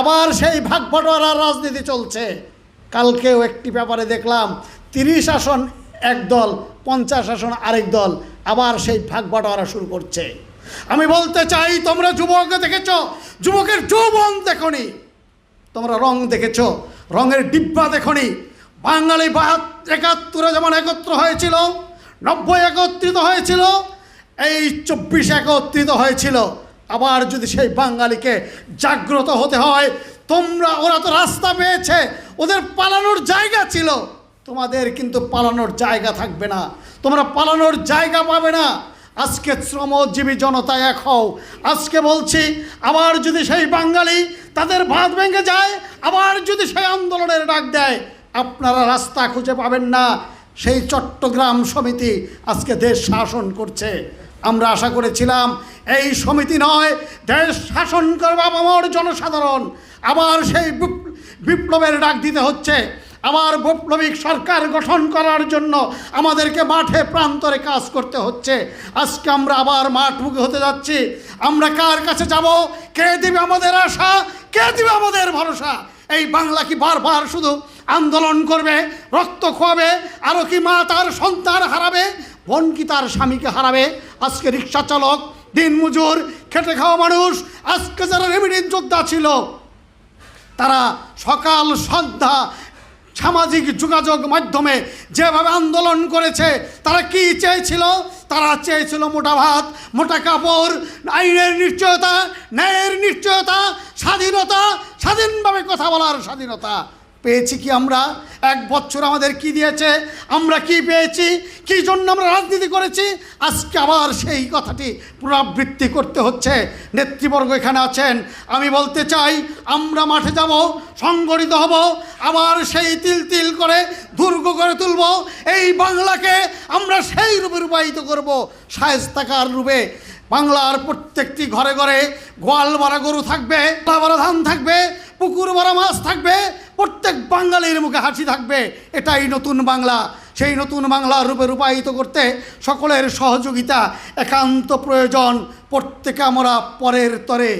আবার সেই ভাগ বটোয়ারার রাজনীতি চলছে। কালকেও একটি ব্যাপারে দেখলাম, তিরিশ আসন এক দল, পঞ্চাশ আসন আরেক দল, আবার সেই ভাগ বাটোয়ারা শুরু করছে। আমি বলতে চাই, তোমরা যুবক দেখেছ? যুবকের যৌবন দেখনি। তোমরা রং দেখেছ? রঙের ডিব্বা দেখনি। বাঙালি বাহাত একাত্তরে যেমন একত্র হয়েছিল, নব্বই একত্রিত হয়েছিল, এই চব্বিশ একত্রিত হয়েছিল। আবার যদি সেই বাঙালিকে জাগ্রত হতে হয়, তোমরা, ওরা তো রাস্তা পেয়েছে, ওদের পালানোর জায়গা ছিল। তোমাদের কিন্তু পালানোর জায়গা থাকবে না। তোমরা পালানোর জায়গা পাবে না। আজকে শ্রমজীবী জনতা এক হও। আজকে বলছি, আবার যদি সেই বাঙালি তাদের ভাত ভেঙে যায়, আবার যদি সেই আন্দোলনের ডাক দেয়, আপনারা রাস্তা খুঁজে পাবেন না। সেই চট্টগ্রাম সমিতি আজকে দেশ শাসন করছে। আমরা আশা করেছিলাম এই সমিতি নয়, দেশ শাসন করবে আমার জনসাধারণ। আবার সেই বিপ- বিপ্লবের ডাক দিতে হচ্ছে। আবার বৈপ্লবিক সরকার গঠন করার জন্য আমাদেরকে মাঠে প্রান্তরে কাজ করতে হচ্ছে। আজকে আমরা আবার মাঠমুখী হতে যাচ্ছি। আমরা কার কাছে যাব? কে দিবে আমাদের আশা? কে দিবে আমাদের ভরসা? এই বাংলা কি বারবার শুধু আন্দোলন করবে, রক্ত খোয়াবে আরও কি মা তার সন্তান হারাবে? বোন কি তার স্বামীকে হারাবে। আজকে রিক্সা চালক দিনমজুর খেটে খাওয়া মানুষ, আজকে যারা রেমিডিন যোদ্ধা ছিল, তারা সকাল সন্ধ্যা সামাজিক যোগাযোগ মাধ্যমে যেভাবে আন্দোলন করেছে, তারা কি চেয়েছিল? তারা চেয়েছিল মোটা ভাত, মোটা কাপড়, আইনের নিশ্চয়তা, ন্যায়ের নিশ্চয়তা, স্বাধীনতা, স্বাধীনভাবে কথা বলার স্বাধীনতা। পেয়েছি কি আমরা? এক বছর আমাদের কি দিয়েছে? আমরা কি পেয়েছি? কি জন্য আমরা রাজনীতি করেছি? আজকে আবার সেই কথাটি পুনরাবৃত্তি করতে হচ্ছে। নেতৃবর্গ এখানে আছেন। আমি বলতে চাই, আমরা মাঠে যাব, সংগঠিত হব, আবার সেই তিল তিল করে দুর্গ করে তুলব। এই বাংলাকে আমরা সেই রূপে রূপায়িত করব, শায়স্তাকার রূপে। বাংলার প্রত্যেকটি ঘরে ঘরে গোয়াল ভরা গরু থাকবে ভরা ধান থাকবে, পুকুর ভরা মাছ থাকবে প্রত্যেক বাঙালির মুখে হাসি থাকবে, এটাই নতুন বাংলা। সেই নতুন বাংলা রূপে রূপায়িত করতে সকলের সহযোগিতা, একান্ত প্রয়োজন প্রত্যেকে আমরা পরের তরে।